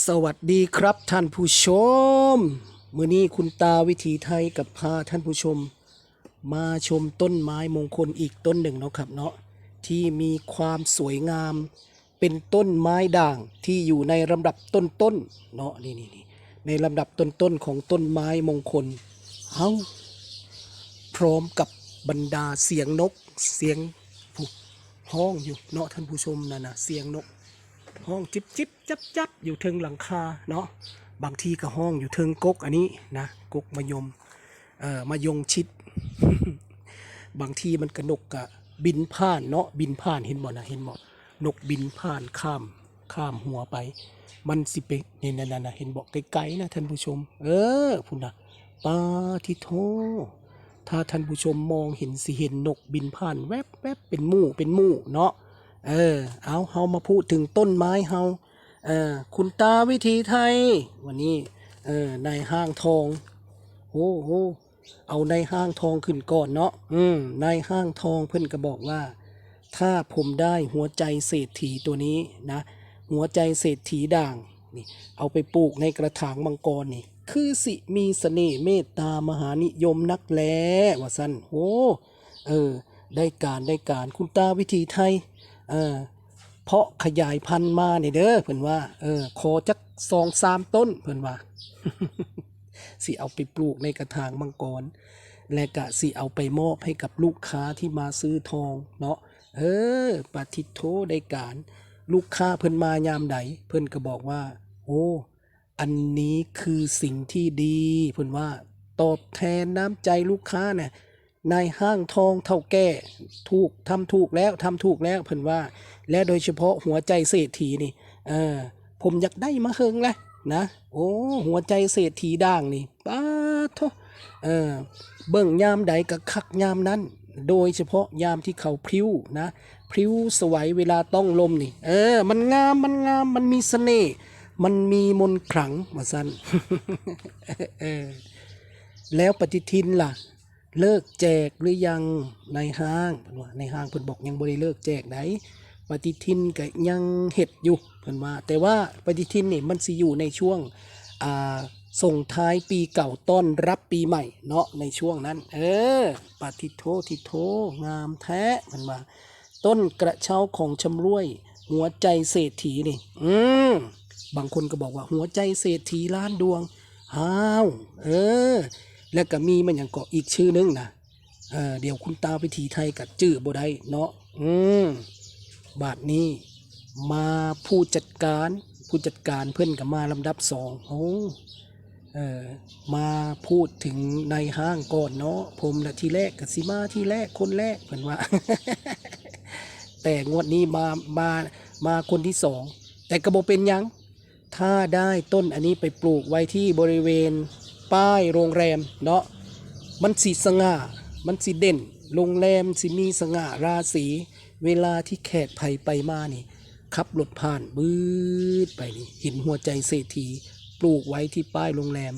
สวัสดีครับท่านผู้ชม มื้อนี้คุณตาวิถีไทยกับพาท่านผู้ชม มาชมต้นไม้มงคลอีกต้นหนึ่งเนาะครับเนาะที่มีความสวยงาม เป็นต้นไม้ด่างที่อยู่ในลำดับต้นๆเนาะนี่นี่นี่ในลำดับต้นๆของต้นไม้มงคลเฮ้าพร้อมกับบรรดาเสียงนกเสียงผู้ห้องอยู่เนาะท่านผู้ชมนะนะเสียงนก ห้องจิบจิบจับจับอยู่เทิงหลังคาเนาะบางทีก็ห้องอยู่เทิงกกอันนี้นะกกมะยมเอ่อมะยงชิด บางทีมันกระนกกะบินผ่านเนาะบินผ่านเห็นบ่นะเห็นบ่นกบินผ่านข้ามข้ามหัวไป มันสิไปนี่นั่นนะเห็นบอกไกลๆนะท่านผู้ชม เออพุ่นนะปาทิโทถ้าท่านผู้ชมมองเห็นสิเห็นนกบินผ่านแวบแวบเป็นหมู่เป็นหมู่เนาะ เออ เอาเฮามาพูดถึงต้นไม้เฮาเออคุณตาวิธีไทย วันนี้ เออในห้างทองโอ้โหเอาในห้างทองขึ้นก่อนเนาะอืมในห้างทองเพื่อนก็บอกว่า ถ้าผมได้หัวใจเศรษฐีตัวนี้นะ หัวใจเศรษฐีด่างนี่ เอาไปปลูกในกระถางมังกรนี่ คือสิมีเสน่ห์เมตตามหานิยมนักแลว่าสันโอ้เออ ได้การได้การคุณตาวิธีไทย เออเพาะขยายพันธุ์มาเนี่ยเด้อเพิ่นว่า เออขอจักสองสามต้นเพิ่นว่า สิเอาไปปลูกในกระถางมังกร และกะสิเอาไปมอบให้กับลูกค้าที่มาซื้อทองเนาะ เออปาทิโทได้การ ลูกค้าเพิ่นมายามใดเพิ่นก็บอกว่า โอ้ อันนี้คือสิ่งที่ดี เพิ่นว่า ตอบแทนน้ำใจลูกค้าเนี่ย นายห้างทองเท่าแก่ถูกทำถูกแล้วทำถูกแล้วเพิ่นว่า และโดยเฉพาะหัวใจเศรษฐีนี่เออผมอยากได้มาเฮิงแหละนะโอ้หัวใจเศรษฐีด่างนี่ป้าทเออเบิ่งยามใดก็คักยามนั้น โดยเฉพาะยามที่เขาพริ้วนะพริ้วสวยเวลาต้องลมนี่เออ มันงามมันงามมันมีเสน่ห์มันมีมนต์ขลังมาสั้นเออแล้วปฏิทินล่ะ เลิกแจกหรือยังในห้างเพิ่นว่าในห้างเพิ่นบอกยังบ่ได้เลิกแจกไหนปฏิทินก็ยังเฮ็ดอยู่เพิ่นว่า แต่ว่าปฏิทินนี่มันสิอยู่ในช่วงอ่าส่งท้ายปีเก่าต้อนรับปีใหม่เนาะในช่วงนั้น เออปฏิโททิโทงามแท้เพิ่นว่าต้นกระเช้าของชำรวย หัวใจเศรษฐีนี่ อืมบางคนก็บอกว่าหัวใจเศรษฐีล้านดวง อ้าว เออ แล้วก็มีมันอย่างเกาะอีกชื่อนึงนะเออเดี๋ยวคุณตาวิถีไทยกับจื้อบ่ได้เนาะอืมบาทนี้มาผู้จัดการผู้จัดการเพื่อนกับมาลำดับสองโอ้เออมาพูดถึงในห้างก่อนเนาะผมนะทีแรกกับสิมาที่แรกคนแรกเพื่อนว่า แต่งวดนี้มามามาคนที่สองแต่กระโบเป็นยัง ถ้าได้ต้นอันนี้ไปปลูกไว้ที่บริเวณ ป้ายโรงแรมเนาะมันสีสง่า มันสีเด่น โรงแรมสิมีสง่าราศีเวลาที่แขกไผ่ไปมานี่ขับรถผ่านบืดไปนี่เห็นหัวใจเศรษฐีปลูกไว้ที่ป้ายโรงแรม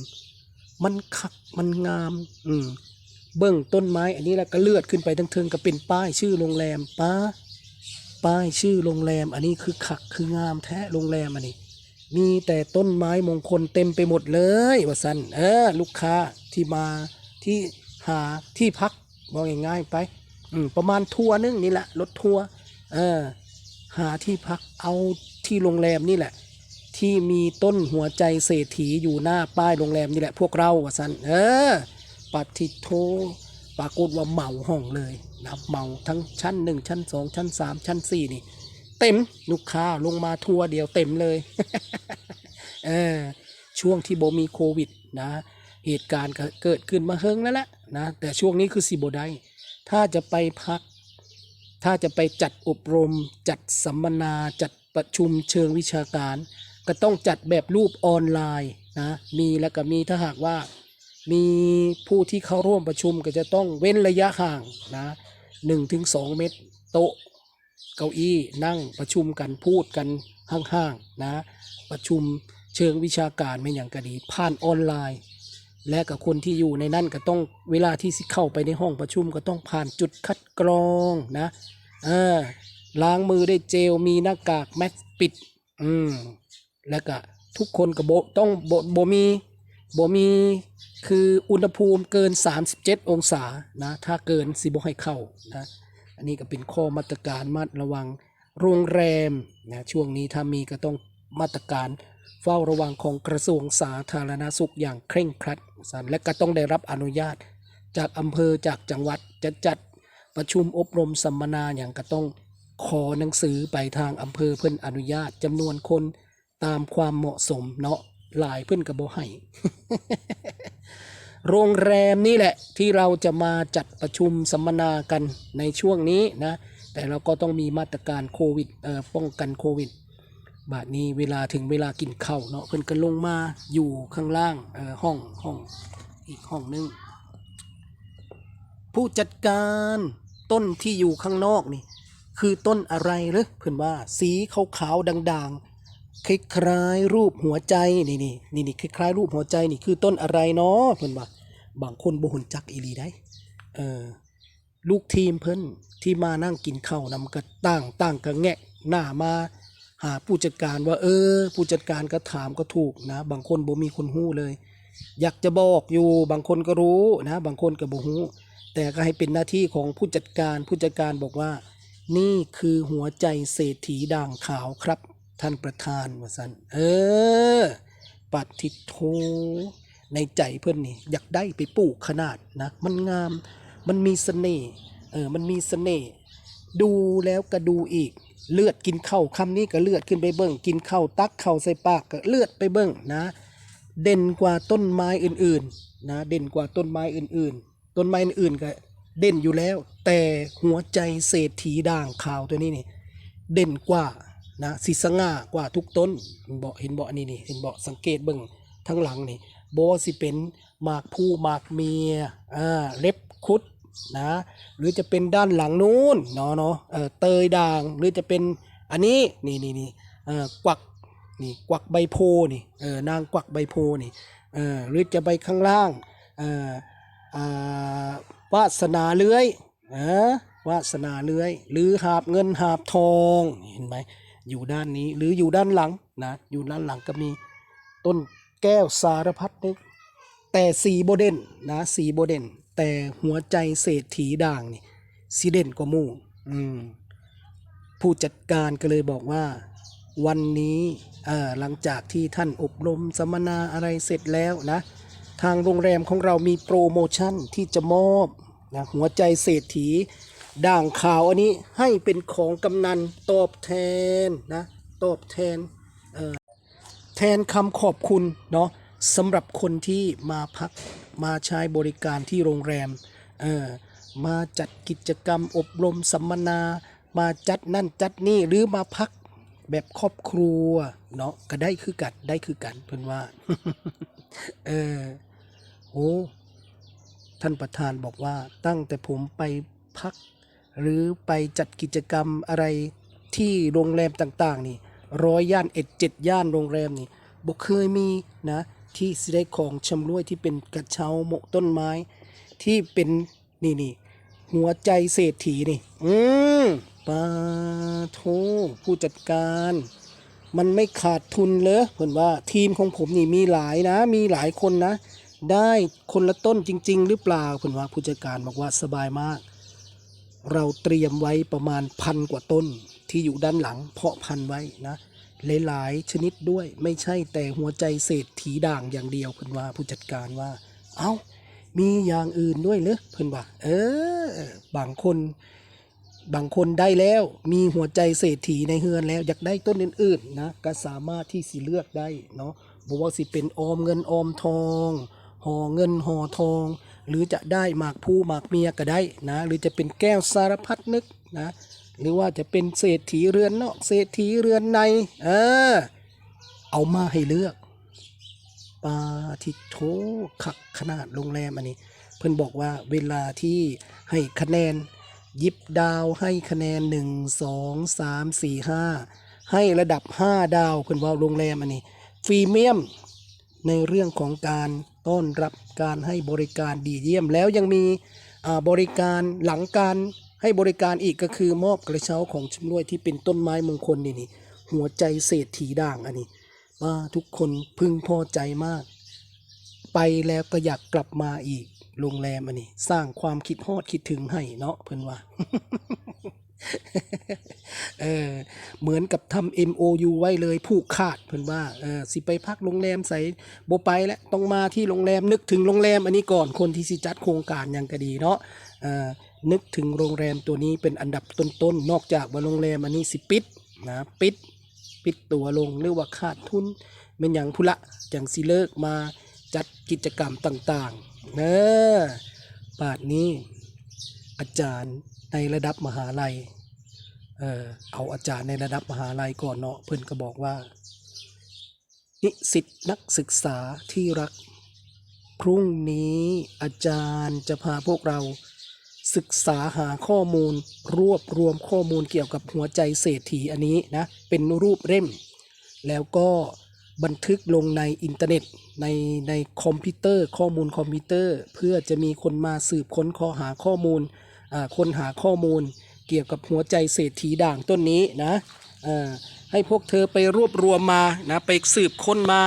มันคักมันงาม อืมเบิ้องต้นไม้อันนี้แล้วก็เลือดขึ้นไปทั้งเทิงก็เป็นป้ายชื่อโรงแรมป้า ป้ายชื่อโรงแรม อันนี้คือขักคืองามแท้โรงแรมอันนี้ มีแต่ต้นไม้มงคลเต็มไปหมดเลยว่าสันเออลูกค้าที่มาที่หาที่พักบอกง่ายๆไปอืมประมาณทัวร์นึงนี่แหละรถทัวร์เออหาที่พักเอาที่โรงแรมนี่แหละ ที่มีต้นหัวใจเศรษฐีอยู่หน้าป้ายโรงแรมนี่แหละพวกเราว่าสันเออปฏิโทปรากฏว่าเหมาห้องเลยนะครับเหมาทั้งชั้นหนึ่งชั้นสองชั้นสามชั้นสี่นี่ เต็มลูกค้าลงมาทัวร์เดียวเต็มเลย ออช่วงที่โบมีโควิดนะเหตุการณ์เกิดขึ้นมาเฮิงแล้วแหละนะแต่ช่วงนี้คือสิโบได้ถ้าจะไปพัก ถ้าจะไปจัดอบรม จัดสัมมนา จัดประชุมเชิงวิชาการ ก็ต้องจัดแบบรูปออนไลน์นะมีแล้วก็มีถ้าหากว่ามีผู้ที่เข้าร่วมประชุมก็จะต้องเว้นระยะห่างนะหนึ่งถึงสองเมตรโต๊ะเก้าอี้นั่งประชุมกันพูดกันห่างๆนะประชุม เชิงวิชาการไม่อย่างกะดี ผ่านออนไลน์ และกับคนที่อยู่ในนั่นก็ต้องเวลาที่สิเข้าไปในห้องประชุมก็ต้องผ่านจุดคัดกรองนะเออล้างมือได้วยเจลมีหน้ากากแมสปิด อืมแล้วก็ทุกคนก็บ่ต้องบ่บ่มีบมีคืออุณหภูมิเกิน 37 องศานะถ้าเกินสิบให้เข้านะอันนี้ก็เป็นข้อมาตรการมาระวังโรงแรมนะช่วงนี้ถ้ามีก็ต้องมาตรการ เฝ้าระวังของกระทรวงสาธารณสุขอย่างเคร่งครัดสันและก็ต้องได้รับอนุญาต จากอำเภอจากจังหวัดจะจัดประชุมอบรมสัมมนาอย่างก็ต้องขอหนังสือไปทางอำเภอเพื่อนอนุญาตจำนวนคนตามความเหมาะสมเนาะหลายเพื่อนกระโบให้โรงแรมนี่แหละที่เราจะมาจัดประชุมสัมมนากันในช่วงนี้นะ แต่เราก็ต้องมีมาตรการโควิดเอ่อป้องกันโควิด บาดนี้เวลาถึงเวลากินข้าวเนาะเพิ่นก็ลงมาอยู่ข้างล่างเอ่อห้องห้องอีกห้องหนึงผู้จัดการต้นที่อยู่ข้างนอกนี่ คือต้นอะไรหรือเพื่อนว่า สีขาวๆด่างๆ คล้ายๆรูปหัวใจนี่นี่นี่นี่คล้ายๆรูปหัวใจนี่คือต้นอะไรเนาะเพื่อนว่า บางคนบ่หุนจักอีหลีได้เออลูกทีมเพิ่อนที่มานั่งกินข้าวนำกระตั้งตั้งกระแงะหน้ามา ผู้จัดการว่า เออ ผู้จัดการก็ถามก็ถูกนะ บางคนบ่มีคนหู้เลย อยากจะบอกอยู่บางคนก็รู้นะ บางคนก็บ่ฮู้ แต่ก็ให้เป็นหน้าที่ของผู้จัดการผู้จัดการบอกว่า นี่คือหัวใจเศรษฐีด่างขาวครับ ท่านประธานว่าสันเออปัดทิโทในใจเพื่อนนี่อยากได้ไปปลูกขนาดนะ มันงามมันมีเสน่ห์เออมันมีเสน่ห์ดูแล้วก็ดูอีก เลือดกินเข้าคำนี้ก็เลือดขึ้นไปเบิ้งกินเข้าตักเข้าใส่ปากก็เลือดไปเบิ้งนะ เด่นกว่าต้นไม้อื่นๆนะเด่นกว่าต้นไม้อื่นๆ ต้นไม้อื่นๆก็เด่นอยู่แล้ว แต่หัวใจเศรษฐีด่างขาวตัวนี้นี่เด่นกว่านะสิสง่ากว่าทุกต้นเห็นเบาเห็นเบาะนี่นี่เห็นเบาะสังเกตเบิ่งทั้งหลังนี่บสิเป็นหมากผู้หมากเมียอ่าเล็บคุด นะหรือจะเป็นด้านหลังนู้นเนาะเนาะเออเตยด่างหรือจะเป็นอันนี้นี่นี่นี่เออกวักนี่กวักใบโพนี่เออนางกวักใบโพนี่เออหรือจะใบข้างล่างเอออ่าวาสนาเลื้อยเออวาสนาเลื้อย หรือหาบเงินหาบทองเห็นไหมอยู่ด้านนี้หรืออยู่ด้านหลังนะอยู่ด้านหลังก็มีต้นแก้วสารพัดนึกแต่สีโบเดนนะสีโบเดน แต่หัวใจเศรษฐีด่างนี่สีเด่นกว่ามู่อืมผู้จัดการก็เลยบอกว่า วันนี้หลังจากที่ท่านอบรมสัมมนาอะไรเสร็จแล้วนะ ทางโรงแรมของเรามีโปรโมชั่นที่จะมอบนะหัวใจเศรษฐีด่างขาวอันนี้ให้เป็นของกำนันตอบแทนนะตอบแทนแทนคำขอบคุณเนาะ สำหรับคนที่มาพักมาใช้บริการที่โรงแรมเออมาจัดกิจกรรมอบรมสัมมนา มาจัดนั่นจัดนี่หรือมาพักแบบครอบครัวเนาะก็ได้คือกันได้คือกันเพื่อนว่าเออโอ้ท่านประธานบอกว่าตั้งแต่ผมไปพัก หรือไปจัดกิจกรรมอะไรที่โรงแรมต่าง ๆ นี่ร้อยย่านเอ็ดเจ็ดย่านโรงแรมนี่บ่เคยมีนะ ที่สิได้ของชำร่วยที่เป็นกระเช้าโมะต้นไม้ ที่เป็นนี่นี่หัวใจเศรษฐีนี่ อืมปาโทผู้จัดการ มันไม่ขาดทุนเลยเพื่อนว่าทีมของผมนี่มีหลายนะ มีหลายคนนะ ได้คนละต้นจริง ๆ หรือเปล่าเพื่อนว่าผู้จัดการบอกว่าสบายมาก เราเตรียมไว้ประมาณพันกว่าต้นที่อยู่ด้านหลัง เพาะพันธุ์ไว้นะ หลายๆ ชนิดด้วยไม่ใช่แต่หัวใจเศรษฐีด่างอย่างเดียวเพื่อนว่าผู้จัดการว่า เอ้ามีอย่างอื่นด้วยเหรอเพื่อนว่า เออ บางคน บางคนได้แล้ว มีหัวใจเศรษฐีในเฮือนแล้ว อยากได้ต้นอื่นๆนะก็สามารถที่สิเลือกได้เนาะบอกว่าสิเป็นออมเงินออมทองห่อเงินห่อทอง หรือจะได้หมากผู้หมากเมียก็ได้นะ หรือจะเป็นแก้วสารพัดนึกนะ หรือว่าจะเป็นเศรษฐีเรือนนอกเศรษฐีเรือนในเออเอามาให้เลือกปาทิโทขักขนาดโรงแรมอันนี้ เพื่อนบอกว่าเวลาที่ให้คะแนน ยิบดาวให้คะแนนหนึ่งสองสามสี่ห้าให้ระดับห้าดาวเพื่อนว่าโรงแรมอันนี้ฟรีเมียมในเรื่องของการต้อนรับการให้บริการดีเยี่ยมแล้วยังมีบริการหลังการ ให้บริการอีกก็คือมอบกระเช้าของชำร่วยที่เป็นต้นไม้มงคลนี่นี่หัวใจเศรษฐีด่างอันนี้ว่าทุกคนพึงพอใจมาก ไปแล้วก็อยากกลับมาอีกโรงแรมอันนี้ สร้างความคิดฮอดคิดถึงให้เนาะเพิ่อนว่าเออเหมือนกับทำ MOU ไว้เลยผูกขาดเพิ่อนว่าเออสิไปพักโรงแรมใส่บ่ไปแล้วต้องมาที่โรงแรมนึกถึงโรงแรมอันนี้ก่อนคนที่สิจัดโครงการยังก็ดีเนาะเออ นึกถึงโรงแรมตัวนี้เป็นอันดับต้นๆนอกจากว่าโรงแรมอันนี้สิปิดนะปิดปิดตัวลงหรือว่าขาดทุนเป็นอย่างพุละจังสิเลิกมาจัดกิจกรรมต่างๆเนะบาทนี้อาจารย์ในระดับมหาลัยเออเอาอาจารย์ในระดับมหาลัยก่อนเนาะเพิ่อนก็บอกว่า นิสิตนักศึกษาที่รัก พรุ่งนี้อาจารย์จะพาพวกเรา ศึกษาหาข้อมูล รวบรวมข้อมูลเกี่ยวกับหัวใจเศรษฐีอันนี้นะเป็นรูปเล่ม แล้วก็บันทึกลงในอินเทอร์เน็ตในในคอมพิวเตอร์ ข้อมูลคอมพิวเตอร์ เพื่อจะมีคนมาสืบค้นข้อหาข้อมูลคนหาข้อมูล เกี่ยวกับหัวใจเศรษฐีด่างต้นนี้นะให้พวกเธอไปรวบรวมมานะไปสืบค้นมา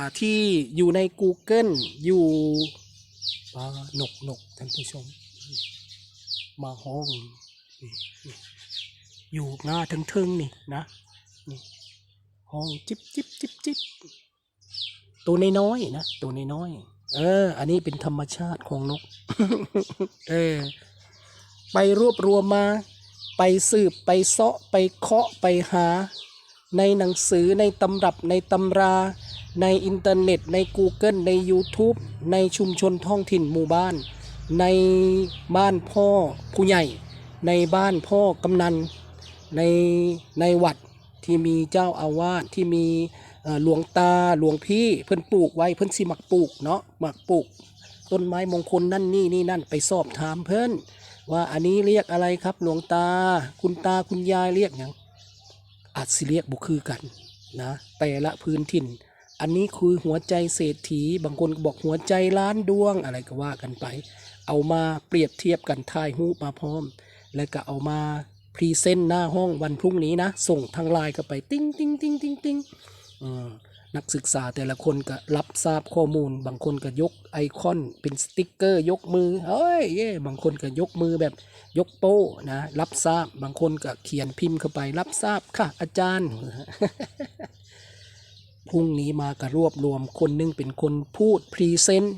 าที่อยู่ใน Google อยู่หนกหนกท่านผู้ชม มาห้องอยู่หน้าทึงทึงๆนี่นะนี่ห้องจิบจิบจิบจิบตัวน้อยๆนะตัวน้อยๆเออ อันนี้เป็นธรรมชาติของนก เออ ไปรวบรวมมา ไปสืบไปเซาะไปเคาะไปหา ในหนังสือในตำรับในตำรา ในอินเทอร์เน็ต ใน Google ใน YouTube ในชุมชนท้องถิ่นหมู่บ้าน ในบ้านพ่อผู้ใหญ่ ในบ้านพ่อกำนัน ในในวัดที่มีเจ้าอาวาสที่มีหลวงตาหลวงพี่เพิ่นปลูกไว้เพิ่นสิมักปลูกเนาะมักปลูก ต้นไม้มงคลนั่นนี่นี่นั่นไปสอบถามเพิ่นว่าอันนี้เรียกอะไรครับหลวงตา คุณตาคุณยายเรียกหยังอาจสิเรียกบุคือกันนะแต่ละพื้นถิ่น อันนี้คือหัวใจเศรษฐีบางคนบอกหัวใจล้านดวงอะไรก็ว่ากันไป เอามาเปรียบเทียบกันถ่ายรูปมาพร้อม แล้วก็เอามาพรีเซนต์หน้าห้องวันพรุ่งนี้นะ ส่งทางไลน์ก็ไปติ้งติ้งติ้งติ้งติ้งนักศึกษาแต่ละคนก็รับทราบข้อมูล บางคนก็ยกไอคอนเป็นสติกเกอร์ยกมือเฮ้ยเย่บางคนก็ยกมือแบบยกโป้นะ รับทราบบางคนก็เขียนพิมพ์เข้าไป รับทราบค่ะ อาจารย์พรุ่งนี้มาก็รวบรวมคนหนึงเป็นคนพูดพรีเซนต์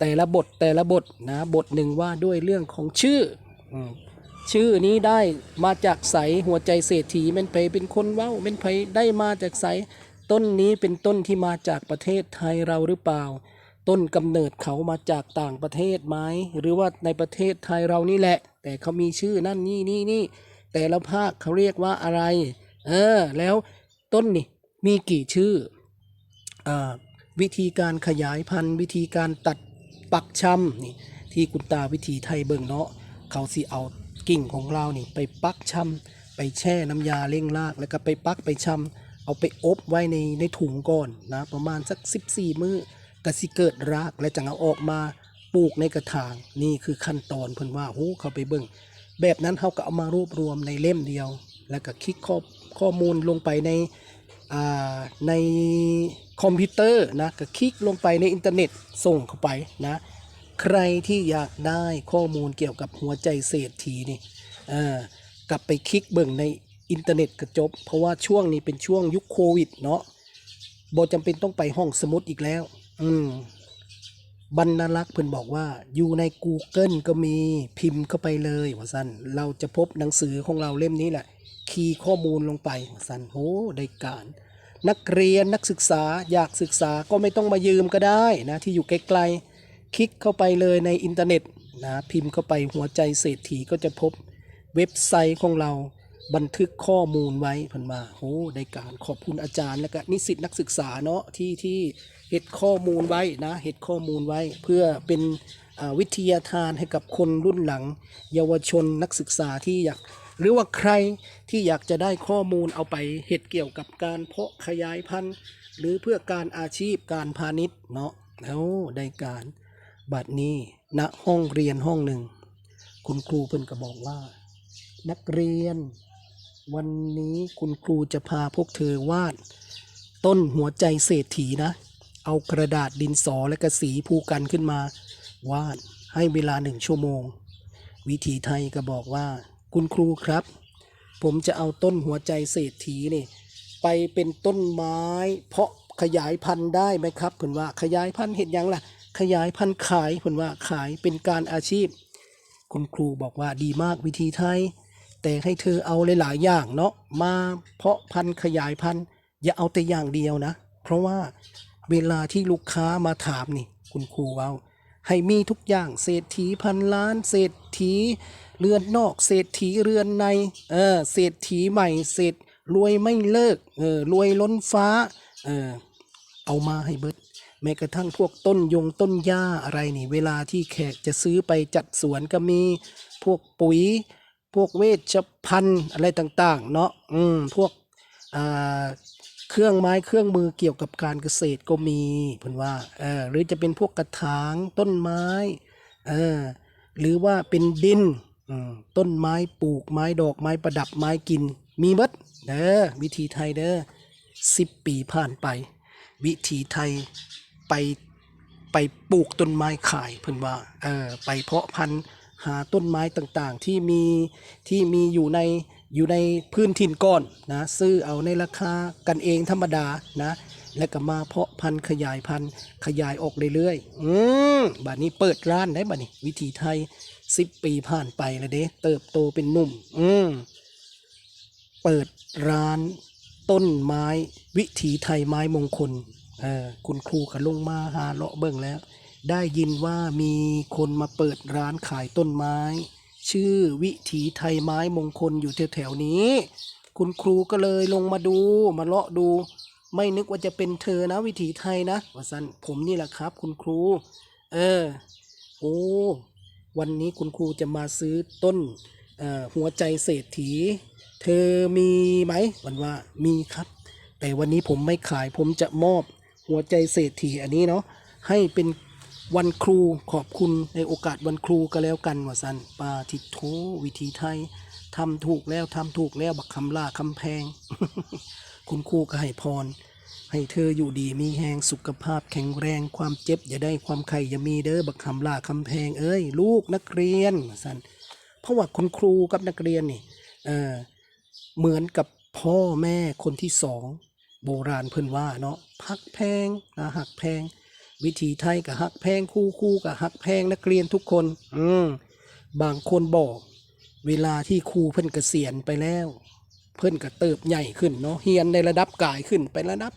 แต่ละบทแต่ละบทนะบทหนึ่งว่าด้วยเรื่องของชื่ออชื่อนี้ได้มาจากใสหัวใจเศรษฐีเป็นไปเป็นคนเว้าเป็นไปได้มาจากใสต้นนี้เป็นต้นที่มาจากประเทศไทยเราหรือเปล่า ต้นกำเนิดเขามาจากต่างประเทศไหมหรือว่าในประเทศไทยเรานี่แหละ แต่เขามีชื่อนั่นนี่นี่นี่แต่ละภาคเขาเรียกว่าอะไร เออ แล้วต้นนี่มีกี่ชื่ออวิธีการขยายพันธุ์ วิธีการตัด ปักชำนี่ที่คุณตาวิธีไทยเบิ่งเนาะเขาสิเอากิ่งของเรานี่ไปปักชำไปแช่น้ำยาเร่งราก แล้วก็ไปปักไปชำเอาไปอบไว้ในในถุงก่อนนะประมาณสัก 14 มื้อกระสิเกิดรากและจังเอาออกมาปลูกในกระถางนี่คือขั้นตอนเพิ่นว่าโหเขาไปเบิ่งแบบนั้นเขาก็เอามารวบรวมในเล่มเดียว แล้วก็คลิกข้อข้อมูลลงไปใน ในคอมพิวเตอร์นะก็คลิกลงไปในอินเทอร์เน็ตส่งเข้าไปนะ ใครที่อยากได้ข้อมูลเกี่ยวกับหัวใจเศรษฐีนี่กลับไปคลิกเบิ่งในอินเทอร์เน็ตก็จบ เพราะว่าช่วงนี้เป็นช่วงยุคโควิดเนาะบ่จำเป็นต้องไปห้องสมุดอีกแล้ว อืมบรรณลักษ์เพิ่นบอกว่าอยู่ใน Google ก็มีพิมพ์เข้าไปเลยว่าสั้นเราจะพบหนังสือของเราเล่มนี้แหละ คีย์ข้อมูลลงไปสันโอได้การ นักเรียนนักศึกษาอยากศึกษาก็ไม่ต้องมายืมก็ได้นะที่อยู่ไกลๆคลิกเข้าไปเลยในอินเทอร์เน็ตนะพิมพ์เข้าไปหัวใจเศรษฐีก็จะพบเว็บไซต์ของเราบันทึกข้อมูลไว้เพิ่นมาโอ้ได้การขอบคุณอาจารย์และก็นิสิตนักศึกษาเนาะที่ที่เฮ็ดข้อมูลไว้นะเฮ็ดข้อมูลไว้ เพื่อเป็นวิทยาทานให้กับคนรุ่นหลัง เยาวชนนักศึกษาที่อยาก หรือว่าใครที่อยากจะได้ข้อมูลเอาไปเฮ็ดเกี่ยวกับการเพาะขยายพันธุ์ หรือเพื่อการอาชีพการพาณิชย์เนาะแล้วได้การบัดนี้ณห้องเรียนห้องหนึ่ง คุณครูเพิ่นก็บอกว่า นักเรียน วันนี้คุณครูจะพาพวกเธอวาดต้นต้นหัวใจเศรษฐีนะ เอากระดาษดินสอและกระสีผูกกันขึ้นมา วาดให้เวลาหนึ่งชั่วโมง วิธีไทยก็บอกว่า คุณครูครับ ผมจะเอาต้นหัวใจเศรษฐีนี่ ไปเป็นต้นไม้ เพาะขยายพันธุ์ได้ไหมครับเพิ่นว่าขยายพันธุ์เห็นยังล่ะ ขยายพันธุ์ขายเพิ่นว่าขายเป็นการอาชีพ คุณครูบอกว่าดีมากวิธีไทย แต่ให้เธอเอาหลายๆอย่างเนาะมาเพาะพันธุ์ขยายพันธุ์อย่าเอาแต่อย่างเดียวนะ เพราะว่าเวลาที่ลูกค้ามาถามนี่ คุณครูเว้า ให้มีทุกอย่างเศรษฐีพันล้านเศรษฐีเรือนนอกเศรษฐีเรือนในเออเศรษฐีใหม่เศรษฐรวยไม่เลิกเออรวยล้นฟ้าเออเอามาให้เบิดแม้กระทั่งพวกต้นยงต้นหญ้าอะไรนี่ เวลาที่แขกจะซื้อไปจัดสวนก็มีพวกปุ๋ย พวกเวชภัณฑ์อะไรต่าง ๆ เนาะอืมพวกอ่า เครื่องไม้เครื่องมือเกี่ยวกับการเกษตรก็มีเพิ่นว่าเออหรือจะเป็นพวกกระถางต้นไม้เออหรือว่าเป็นดินต้นไม้ปลูกไม้ดอกไม้ประดับไม้กิน มีเบิดเด้อวิธีไทยเด้อสิบปีผ่านไป วิธีไทยไปไปปลูกต้นไม้ขายเพิ่นว่าเออไปเพาะพันธุ์หาต้นไม้ต่างๆที่มีที่มีอยู่ใน อยู่ในพื้นถิ่นก่อนนะซื้อเอาในราคากันเองธรรมดานะแล้วก็มาเพาะพันธุ์ขยายพันธุ์ขยายออกเรื่อยๆ อืมบัดนี้เปิดร้านได้บัดนี้ วิธีไทยสิบปีผ่านไปแล้วเด้เติบโตเป็นหนุ่ม อืมเปิดร้านต้นไม้วิถีไทยไม้มงคลเออคุณครูก็ลงมาหาเลาะเบิ่งแล้ว ได้ยินว่ามีคนมาเปิดร้านขายต้นไม้ ชื่อวิถีไทยไม้มงคลอยู่แถวๆนี้ คุณครูก็เลยลงมาดูมาเลาะดู ไม่นึกว่าจะเป็นเธอนะวิถีไทยนะว่าสันผมนี่แหละครับ คุณครู เออ โอ้วันนี้คุณครูจะมาซื้อต้นหัวใจเศรษฐี เธอมีไหมวันว่ามีครับ แต่วันนี้ผมไม่ขายผมจะมอบหัวใจเศรษฐีอันนี้เนาะให้เป็น วันครูขอบคุณในโอกาสวันครูก็แล้วกันว่าสันปาทิโทวิธีไทยทำถูกแล้วทำถูกแล้วบักคำล่าคำแพง คุณครูก็ให้พร ให้เธออยู่ดีมีแหงสุขภาพแข็งแรงความเจ็บอย่าได้ความไข่อย่ามีเด้อบักคำล่าคำแพง เอ้ย ลูกนักเรียนว่าสันเพราะว่าคุณครูกับนักเรียนนี่เออเหมือนกับพ่อแม่คนที่สอง โบราณเพิ่นว่าเนาะหักแพงนะหักแพง วิธีไทยกับหักแพงคู่คู่กับหักแพงนักเรียนทุกคน อืมบางคนบอก เวลาที่ครูเพิ่นเกษียณไปแล้ว เพิ่นก็เติบใหญ่ขึ้นเนาะเฮียนในระดับกายขึ้นไประดับ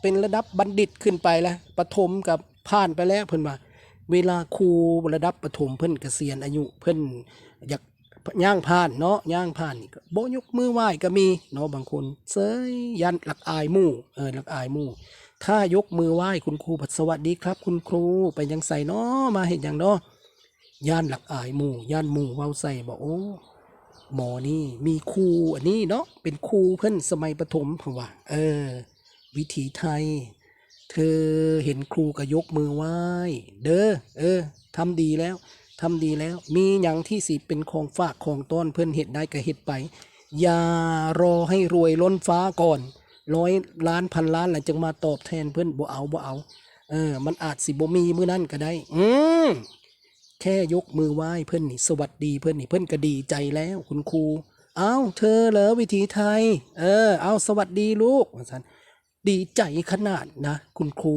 เป็นระดับบัณฑิตขึ้นไปแล้วปฐมกับผ่านไปแล้วเพิ่นว่าเวลาครูระดับประถมเพิ่นเกษียณอายุเพิ่นอยากย่างผ่านเนาะย่างผ่านนี่ก็โบยกมือไหว้ก็มีเนาะบางคนเซยยันหลักอายมู่เออหลักอายมู่ ถ้ายกมือไหว้คุณครูผัดสวัสดีครับ คุณครูไปยังใส่เนาะมาเห็นอย่างเนาะย่านหลักอายหมู่ย่านหมู่เว้าใส่บอกโอ้หมอนี่มีครูอันนี้เนาะเป็นครูเพิ่อนสมัยประถมผมว่า เออ วิถีไทย เธอเห็นครูก็ยกมือไหว้ เด้อเออทำดีแล้วทำดีแล้ว มีอย่างที่สิเป็นของฝากของต้นเพื่อนเห็ดได้ก็เห็ดไป อย่ารอให้รวยล้นฟ้าก่อน ร้อยล้านพันล้านหลังจึงมาตอบแทนเพื่อนบ่เอาบ่เอา เออ มันอาจสิบ่มีมื้อนั้นก็ได้ อืมแค่ยกมือไหว้เพื่อนนี่ สวัสดีเพื่อนนี่เพื่อนก็ดีใจแล้วคุณครู เอ้าเธอเหรอวิถีไทย เออ เอาสวัสดีลูกว่าซั่นดีใจขนาดนะ คุณครู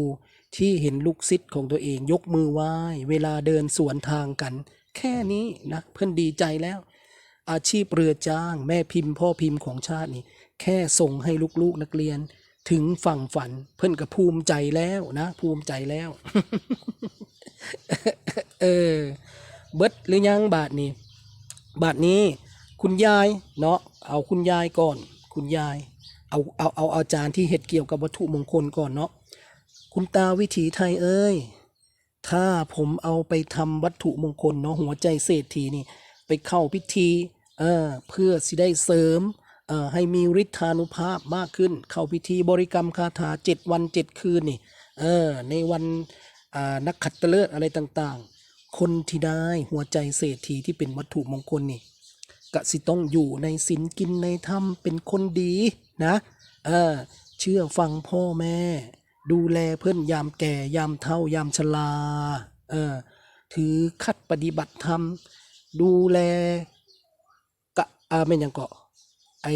ที่เห็นลูกศิษย์ของตัวเองยกมือไหว้ เวลาเดินสวนทางกัน แค่นี้นะ เพื่อนดีใจแล้ว อาชีพเรือจ้าง แม่พิมพ์พ่อพิมพ์ของชาตินี่ แค่ส่งให้ลูกๆนักเรียน ถึงฝั่งฝันเพื่อนก็ภูมิใจแล้วนะ ภูมิใจแล้ว เออ เบิดหรือยังบาทนี้ บาทนี้ คุณยายเนาะเอาคุณยายก่อน คุณยาย เอาเอาเอาอาจารย์ที่เห็ดเกี่ยวกับวัตถุมงคลก่อนเนาะคุณตาวิถีไทยเอ้ยถ้าผมเอาไปทำวัตถุมงคลเนาะหัวใจเศรษฐีนี่ ไปเข้าพิธี เออ เพื่อสิได้เสริม ให้มีฤทธานุภาพมากขึ้น เข้าพิธีบริกรรมคาถาเจ็ดวันเจ็ดคืนนี่เออในวันอ่านักขัตฤกษ์อะไรต่างๆ คนที่ได้หัวใจเศรษฐีที่เป็นวัตถุมงคลนี่กสิต้องอยู่ในศีลกินในธรรมเป็นคนดีนะเออเชื่อฟังพ่อแม่ ดูแลเพื่อนยามแก่ยามเฒ่ายามชราเออถือคัดปฏิบัติธรรม ดูแลกะอาเป็นย่างเกาะ ไอ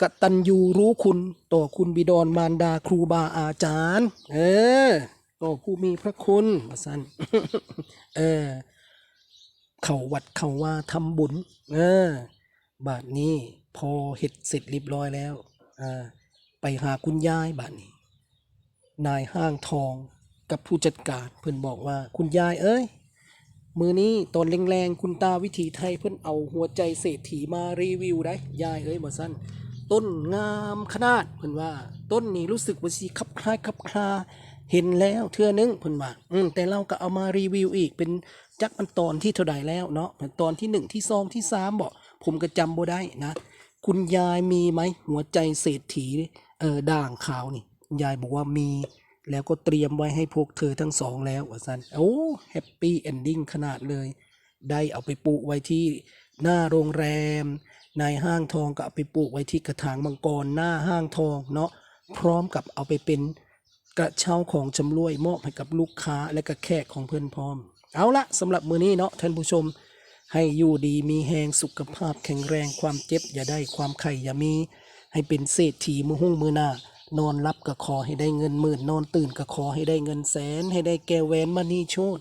กตัญญูรู้คุณต่อคุณบิดรมารดาครูบาอาจารย์ เออต่อผู้มีพระคุณว่าสันเออ เขาวัดเขาว่าทำบุญ เออ บาทนี้พอเฮ็ดเสร็จเรียบร้อยแล้วอ่าไปหาคุณยายบาทนี้ นายห้างทองกับผู้จัดการเพิ่อนบอกว่าคุณยายเอ้ย มือนี้ตอนแรงๆคุณตาวิถีไทยเพิ่นเอาหัวใจเศรษฐีมารีวิวได้ยายเอ้ยบ่สั้นต้นงามขนาดเพิ่นว่า ต้นนี้รู้สึกว่าสิคับคล้ายคับคลาเห็นแล้วเทื่อนึงเพิ่นว่าอืมแต่เราก็เอามารีวิวอีกเป็นจักมันตอนที่เท่าใดแล้วเนาะตอนที่หนึ่งที่สองที่สามบอกผมก็จำบ่ได้นะ คุณยายมีไหมหัวใจเศรษฐีเออด่างขาวนี่ ยายบอกว่ามี แล้วก็เตรียมไว้ให้พวกเธอทั้งสองแล้วว่าสันโอ้แฮปปี้เอนดิ้งขนาดเลย ได้เอาไปปลูกไว้ที่หน้าโรงแรม ในห้างทองก็เอาไปปลูกไว้ที่กระถางมังกรหน้าห้างทองเนาะพร้อมกับเอาไปเป็นกระเช้าของจำรวยมอบให้กับลูกค้าและก็แขกของเพื่อนพร้อม เอาละสำหรับมือนี้เนาะท่านผู้ชม ให้อยู่ดีมีแหงสุขภาพแข็งแรงความเจ็บอย่าได้ความไข่อย่ามี ให้เป็นเศรษฐีมือหุ้งมือหน้า นอนรับก็ขอให้ได้เงินหมื่นนอนตื่นก็ขอให้ได้เงินแสน ให้ได้แก้วแหวนมณีโชต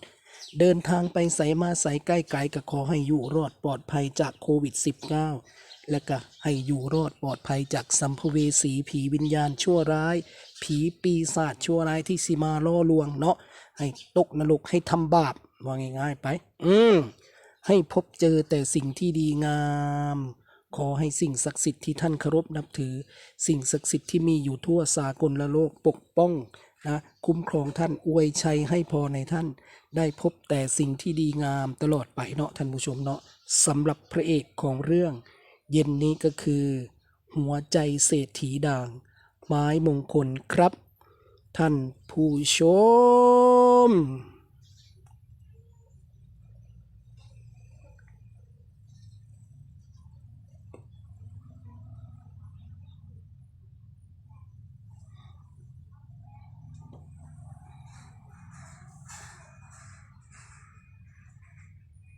เดินทางไปใสมาใสใกล้ไกลก็ขอให้อยู่รอดปลอดภัยจากโควิด -19 และก็ให้อยู่รอดปลอดภัยจากสัมภเวสีผีวิญญาณชั่วร้าย ผีปีศาจชั่วร้ายที่สิมาล่อลวงเนาะให้ตกนรกให้ทำบาปว่าง่ายๆไป อืมให้พบเจอแต่สิ่งที่ดีงาม ขอให้สิ่งศักดิ์สิทธิ์ที่ท่านเคารพนับถือ สิ่งศักดิ์สิทธิ์ที่มีอยู่ทั่วสากลละโลกปกป้องนะคุ้มครองท่านอวยชัยให้พอในท่าน ได้พบแต่สิ่งที่ดีงามตลอดไปเนาะท่านผู้ชมเนาะสำหรับพระเอกของเรื่อง เย็นนี้ก็คือ หัวใจเศรษฐีด่าง ไม้มงคลครับ ท่านผู้ชม